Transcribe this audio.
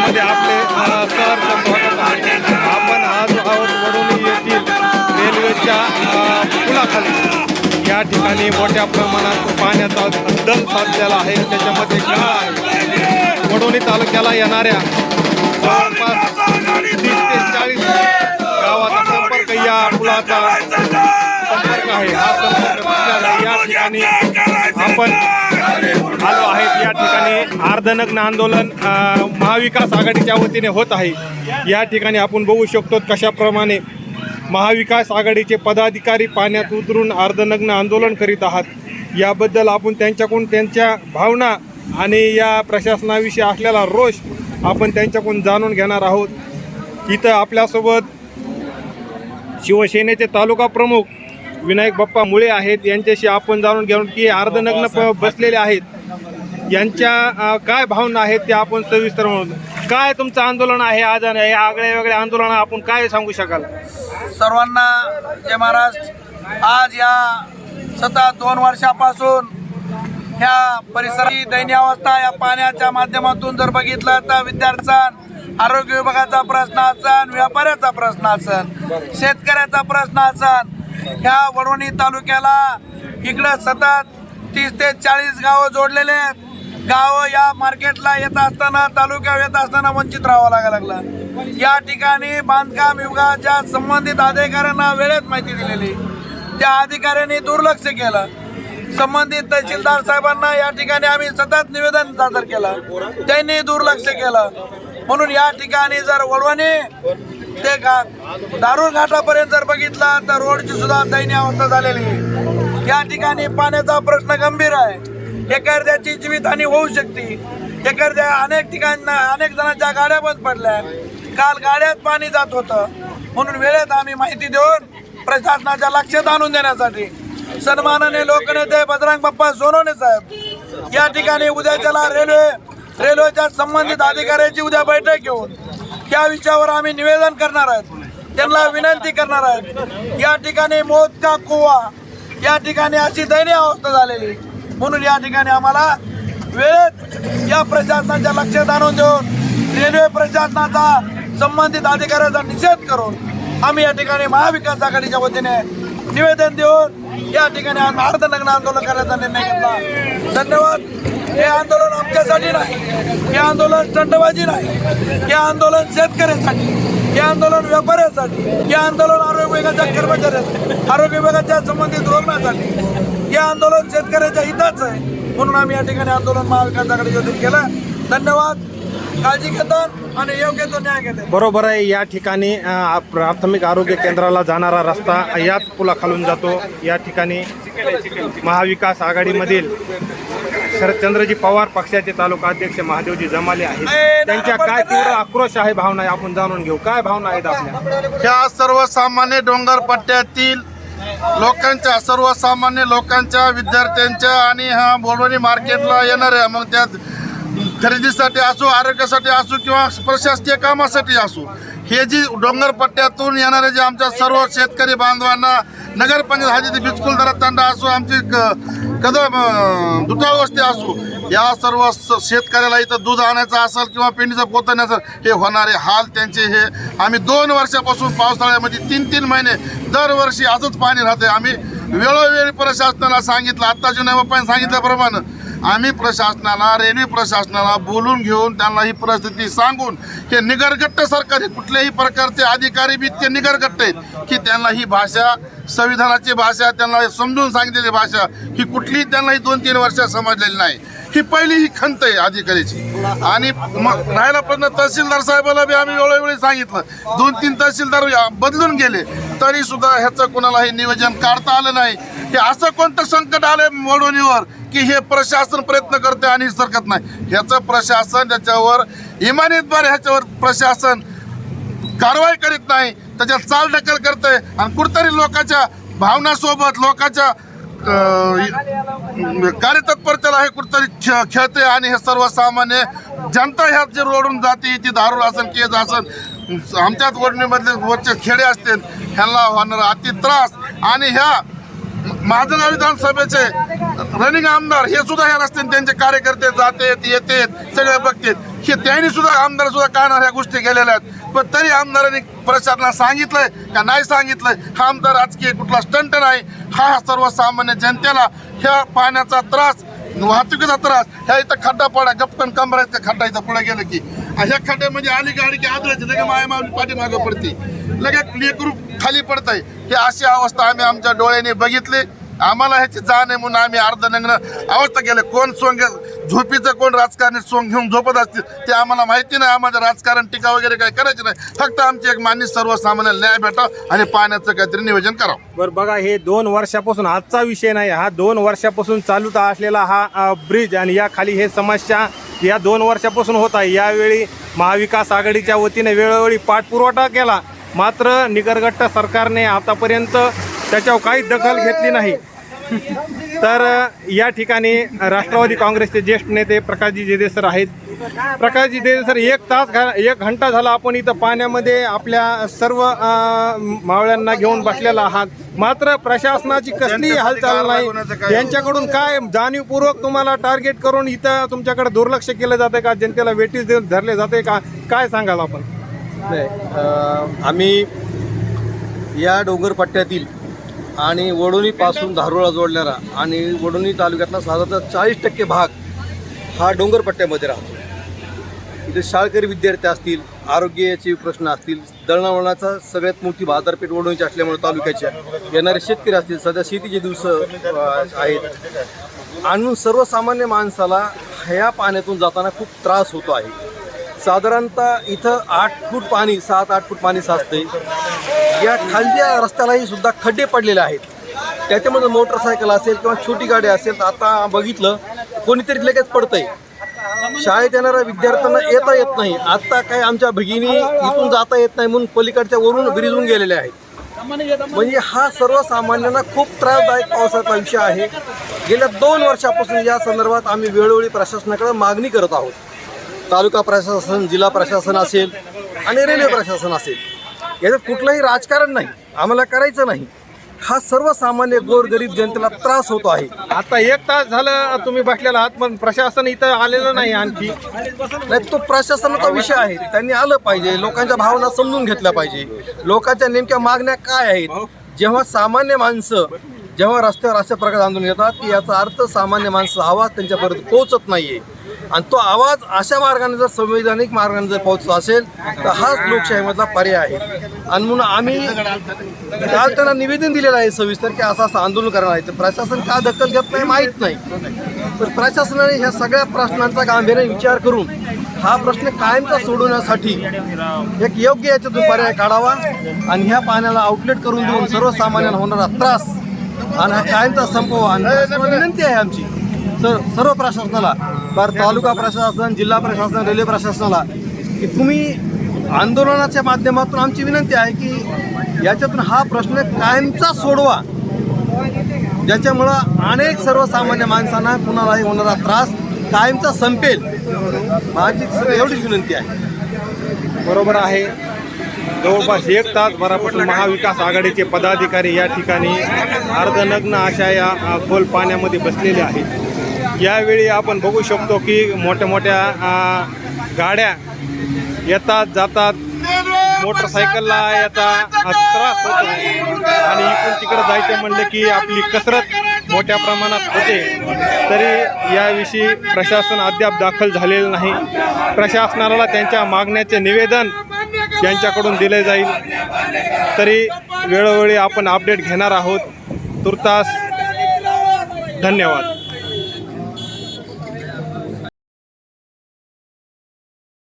मध्ये आपले अ, सहर्ष स्वागत आहे आपण आज आहोत वडोली येथील रेल्वेच्या पुलाखाली. या ठिकाणी मोठ्या प्रमाणात पाण्याचा दल साधलेला आहे. त्याच्यामध्ये गाळ आहे. वडोली तालुक्याला येणाऱ्या जवळपास तीस ते चाळीस गावाचा संपर्क या पुलाचा संपर्क आहे. हा संपर्क आहे. या ठिकाणी आपण आलो आहेत. या ठिकाणी अर्धनग्न आंदोलन महाविकास आघाडीच्या वतीने होत आहे. या ठिकाणी आपण बघू शकतो कशाप्रमाणे महाविकास आघाडीचे पदाधिकारी पाण्यात उतरून अर्धनग्न आंदोलन करीत आहात. याबद्दल आपण त्यांच्याकडून त्यांच्या भावना आणि या प्रशासनाविषयी असलेला रोष आपण त्यांच्याकडून जाणून घेणार आहोत. इथं आपल्यासोबत शिवसेनेचे तालुका प्रमुख विनायक बाप्पा मुळे आहेत. यांच्याशी आपण जाणून घेऊन की अर्धनग्न प- बसलेले आहेत. यांच्या काय भावना आहेत ते आपण सविस्तर म्हणून. काय तुमचं आंदोलन आहे आज आणि हे आगळे वेगळे आंदोलन आपण काय सांगू शकाल? सर्वांना जय महाराष्ट्र आज या सतत दोन वर्षापासून ह्या परिसराची दयनीय अवस्था या पाण्याच्या माध्यमातून जर बघितलं तर विद्यार्थ्यांचा आरोग्य विभागाचा प्रश्न असन व्यापाऱ्याचा प्रश्न असन शेतकऱ्याचा प्रश्न असन ह्या वडवणी तालुक्याला इकडं सतत तीस ते चाळीस गावं जोडलेले आहेत. गावं या मार्केटला येत असताना तालुक्यावर येत असताना वंचित राहावं लागायला लागलं. या ठिकाणी बांधकाम विभागाच्या संबंधित अधिकाऱ्यांना वेळेत माहिती दिलेली. त्या अधिकाऱ्यांनी दुर्लक्ष केलं. संबंधित तहसीलदार साहेबांना या ठिकाणी आम्ही सतत निवेदन सादर केलं. त्यांनी दुर्लक्ष केलं. म्हणून या ठिकाणी जर वडवणी ते का? दारुण घाटापर्यंत जर बघितला तर रोडची सुद्धा दयनीय अवस्था झालेली आहे. या ठिकाणी पाण्याचा प्रश्न गंभीर आहे. एखाद्याची जीवितहानी होऊ शकते. एखाद्या अनेक ठिकाणी अनेक जणांच्या गाड्या बंद पडल्या. काल गाड्यात पाणी जात होतं. म्हणून वेळेत आम्ही माहिती देऊन प्रशासनाच्या लक्षात आणून देण्यासाठी सन्मानाने लोकनेते बजरंग बाप्पा सोनवणे साहेब या ठिकाणी उद्याच्याला रेल्वे रेल्वेच्या संबंधित अधिकाऱ्याची उद्या बैठक घेऊन या विषयावर आम्ही निवेदन करणार आहेत. त्यांना विनंती करणार आहेत. या ठिकाणी मोद का कुवा या ठिकाणी अशी दयनीय अवस्था झालेली. म्हणून या ठिकाणी आम्हाला वेळेत या प्रशासनाच्या लक्षात आणून देऊन रेल्वे प्रशासनाचा संबंधित अधिकाऱ्याचा निषेध करून आम्ही या ठिकाणी महाविकास आघाडीच्या वतीने निवेदन देऊन या ठिकाणी आम्ही अर्धनग्न आंदोलन करण्याचा निर्णय घेतला. धन्यवाद. हे आंदोलन आमच्यासाठी नाही. हे आंदोलन दंडबाजी नाही. हे आंदोलन शेतकऱ्यांसाठी. हे आंदोलन व्यापाऱ्यांसाठी. हे आंदोलन आरोग्य विभागाच्या कर्मचाऱ्यांसाठी. आरोग्य विभागाच्या संबंधित रुग्णासाठी. हे आंदोलन शेतकऱ्याच्या हिताचं आहे. म्हणून आम्ही या ठिकाणी आंदोलन महाविकास आघाडीच्या केलं. धन्यवाद. काळजी घेतात आणि योग्य तो न्याय घेतात बरोबर आहे. या ठिकाणी प्राथमिक आरोग्य केंद्राला जाणारा रस्ता याच पुलाखालून जातो. या ठिकाणी महाविकास आघाडीमधील शरदचंद्रजी पवार पक्षाचे तालुका अध्यक्ष महादेवजी जमाले आहेत. त्यांच्या काय तीव्र आक्रोश आहे भावना आहे आपण जाणून घेऊ. काय भावना आहेत आपल्या? ह्या सर्वसामान्य डोंगर पट्ट्यातील लोकांच्या सर्वसामान्य लोकांच्या विद्यार्थ्यांच्या आणि ह्या बोलवणी मार्केटला येणाऱ्या मग त्यात खरेदीसाठी असो आरोग्यासाठी असो किंवा प्रशासकीय कामासाठी असो हे जी डोंगर पट्ट्यातून येणारे जे आमच्या सर्व शेतकरी बांधवांना नगरपंचायत हद्दीत बिचकुलदरा तांडा असो आमची क- कदम अं, दुटाळ वस्ती असो या सर्व स- शेतकऱ्याला इथं दूध आणायचं असेल किंवा पिंडीचं पोतं असेल हे होणारे हाल त्यांचे हे. आम्ही दोन वर्षापासून पावसाळ्यामध्ये तीन तीन महिने दरवर्षी असंच पाणी राहते आम्ही वेळोवेळी प्रशासनाला सांगितलं आत्ताच्या जुन्या बाप्पाने सांगितल्याप्रमाणे आम्ही प्रशासनाला रेल्वे प्रशासनाला बोलून घेऊन त्यांना ही परिस्थिती सांगून हे निगरगट्ट सरकार कुठल्याही प्रकारचे अधिकारी बी इतके निगरगट्ट आहेत की त्यांना ही भाषा संविधानाची भाषा त्यांना समजून सांगितलेली भाषा ही कुठलीही त्यांना ही दोन तीन वर्ष समजलेली नाही. ही पहिली ही खंत आहे अधिकाऱ्याची आणि मग राहायला पण तहसीलदार साहेबाला बी आम्ही वेळोवेळी सांगितलं. दोन तीन तहसीलदार बदलून गेले. तरी सुद्धा ह्याचं कोणालाही नियोजन काढता आलं नाही. हे असं कोणतं संकट आलं मोडवणीवर की हे प्रशासन प्रयत्न करते आणि सरकत नाही. ह्याचं प्रशासन त्याच्यावर इमानीद्वारे ह्याच्यावर प्रशासन कारवाई करीत नाही त्याच्यात चाल ढकल करते आणि कुठतरी लोकांच्या भावनासोबत लोकांच्या कार्यतत्परतेला हे कुठतरी खे खेळते आणि हे सर्वसामान्य जनता ह्यात जे रोडून जाते ती दारू असेल केज असेल आमच्याच ओढणीमधले वरचे खेडे असतील ह्यांना होणारा अति त्रास. आणि ह्या माझं विधानसभेचे रनिंग आमदार हे सुद्धा ह्या रस्त्याने त्यांचे कार्यकर्ते जातेत येतेत सगळे बघतेत. हे त्यांनी सुद्धा आमदार सुद्धा कानार ह्या गोष्टी केलेल्या आहेत. पण तरी आमदारांनी प्रशासनाला सांगितलंय का नाही सांगितलंय? हा आमदार राजकीय कुठला स्टंट नाही. हा सर्वसामान्य जनतेला ह्या पाण्याचा त्रास वाहतुकीचा त्रास. ह्या इथं खड्डा पडा गपकन कमरा इतका खड्डा इथं पुढे गेलं की. ह्या खड्ड्यामध्ये म्हणजे आली गाडी की आदळायची लगे माया मावली पाठीमागं पडते. लगे लेकरू खाली पडत आहे ही अशी अवस्था आम्ही आमच्या डोळ्याने बघितली. आम्हाला ह्याची जाण आहे म्हणून आम्ही अर्धनग्न अवस्था केले. कोण सोंग झोपीचं कोण राजकारणी सोंग घेऊन झोपत असतील ते आम्हाला माहिती नाही. आम्हाला राजकारण टीका वगैरे काय करायचं नाही. फक्त आमची एक मान्य सर्वसामान्य न्याय भेटावं आणि पाण्याचं काहीतरी नियोजन करावं. बरं बघा हे दोन वर्षापासून आजचा विषय नाही. हा दोन वर्षापासून चालूत असलेला हा ब्रिज आणि या खाली हे समस्या या दोन वर्षापासून होत आहे. यावेळी महाविकास आघाडीच्या वतीने वेळोवेळी पाठपुरवठा केला. मात्र निगरगट्ट सरकारने आतापर्यंत त्याच्यावर काही दखल घेतली नाही. तर या ठिकाणी राष्ट्रवादी काँग्रेसचे ज्येष्ठ नेते प्रकाशजी जेदे सर आहेत. प्रकाशजी जेदे सर एक तास घा एक घंटा झाला आपण इथं पाण्यामध्ये आपल्या सर्व मावळ्यांना घेऊन बसलेला आहात. मात्र प्रशासनाची कसलीही हालचाल नाही. यांच्याकडून काय जाणीवपूर्वक तुम्हाला टार्गेट करून इथं तुमच्याकडे दुर्लक्ष केलं जातं का? जनतेला वेटीस देऊन धरले जाते का? काय सांगाल आपण? नाही आम्ही या डोंगरपट्ट्यातील आणि वडोणीपासून धारोळा जोडणारा आणि वडोणी तालुक्यातला साधारणतः चाळीस टक्के भाग हा डोंगरपट्ट्यामध्ये राहतो. इथे शाळकरी विद्यार्थी असतील आरोग्याचे प्रश्न असतील दळणवळणाचा सगळ्यात मोठी बाजारपेठ वडोणीची असल्यामुळे तालुक्याच्या येणारे शेतकरी असतील सध्या शेतीचे दिवस आहेत. आणि सर्वसामान्य माणसाला ह्या पाण्यातून जाताना खूप त्रास होतो आहे. साधारणतः इथं आठ फूट पाणी सात आठ फूट पाणी साचते या खालच्या रस्त्यालाही सुद्धा खड्डे पडलेले आहेत. त्याच्यामध्ये मोटरसायकल असेल किंवा छोटी गाडी असेल तर आता बघितलं कोणीतरी लगेच पडतंय. शाळेत येणाऱ्या विद्यार्थ्यांना येता येत नाही. आत्ता काय आमच्या भगिनी इथून जाता येत नाही म्हणून पलीकडच्या वरून ब्रिजून गेलेले आहेत. म्हणजे हा सर्वसामान्यांना खूप त्रासदायक पावसाचा विषय आहे. गेल्या दोन वर्षापासून या संदर्भात आम्ही वेळोवेळी प्रशासनाकडे मागणी करत आहोत. तालुका प्रशासन जिल्हा प्रशासन असेल आणि रेल्वे प्रशासन असेल याच्यात कुठलंही राजकारण नाही आम्हाला करायचं नाही. हा सर्वसामान्य गोरगरीब जनतेला त्रास होतो आहे. आता एक तास झालं तुम्ही बसलेला आहात पण प्रशासन इथं आलेलं नाही आणखी. नाही तो प्रशासनाचा विषय आहे. त्यांनी आलं पाहिजे लोकांच्या भावना समजून घेतल्या पाहिजे. लोकांच्या नेमक्या मागण्या काय आहेत? जेव्हा सामान्य माणसं जेव्हा रस्त्यावर अशा प्रकारे आंदोलन घेतात की याचा अर्थ सामान्य माणसं आवाज त्यांच्यापर्यंत पोहोचत नाहीये. आणि तो आवाज अशा मार्गाने जर संवैधानिक मार्गाने जर पोहोचला असेल तर हाच लोकशाहीमधला पर्याय आहे. आणि म्हणून आम्ही काल त्यांना निवेदन दिलेलं आहे सविस्तर की असं असं आंदोलन करणार आहे. तर प्रशासन का दखल घेत नाही माहीत नाही. तर प्रशासनाने ह्या सगळ्या प्रश्नांचा गांभीर्याने विचार करून हा प्रश्न कायमचा सोडवण्यासाठी एक योग्य याच्यातून पर्याय काढावा आणि ह्या पाण्याला आउटलेट करून देऊन सर्वसामान्यांना होणारा त्रास आणि हा कायमचा संपवा. आणि विनंती आहे आमची. सर्व प्रशासनाला बरं तालुका प्रशासन जिल्हा प्रशासन रेल्वे प्रशासनाला की तुम्ही आंदोलनाच्या माध्यमातून आमची विनंती आहे की याच्यातून हा प्रश्न कायमचा सोडवा. ज्याच्यामुळं अनेक सर्वसामान्य माणसांना कुणालाही होणारा त्रास कायमचा संपेल. माझी एवढीच विनंती आहे. बरोबर आहे. जवळपास एक तास भरापासून महाविकास आघाडीचे पदाधिकारी या ठिकाणी अर्धनग्न अशा या खोल पाण्यामध्ये बसलेले आहेत. यावेळी आपण बघू शकतो की मोठ्या मोठ्या गाड्या येतात जातात. मोटरसायकलला याचा त्रास होतो. आणि इकडून तिकडे जायचं म्हणलं की आपली कसरत मोठ्या प्रमाणात होते. तरी याविषयी प्रशासन अद्याप दाखल झालेलं नाही. प्रशासनाला त्यांच्या मागण्याचे निवेदन यांच्याकडून दिले जाईल. तरी वेळोवेळी आपण अपडेट घेणार आहोत. तुर्तास धन्यवाद.